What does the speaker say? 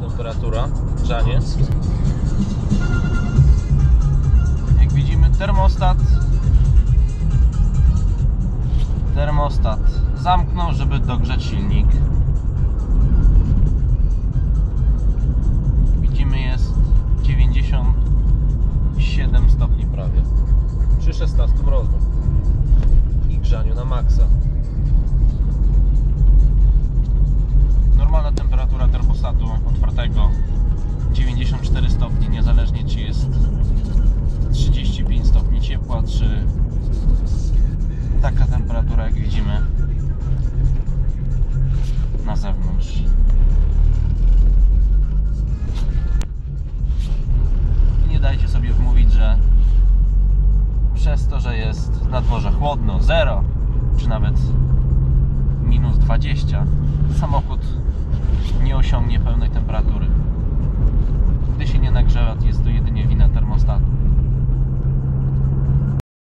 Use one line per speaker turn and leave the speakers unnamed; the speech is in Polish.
temperatura, grzanie. Jak widzimy termostat termostat zamknął, żeby dogrzać silnik. Widzimy jest 97 stopni prawie przy 16 mrozu i grzaniu na maksa. Otwartego 94 stopni, niezależnie czy jest 35 stopni ciepła, czy taka temperatura jak widzimy na zewnątrz. I nie dajcie sobie wmówić, że przez to, że jest na dworze chłodno, 0 czy nawet minus 20, osiągnie pełnej temperatury.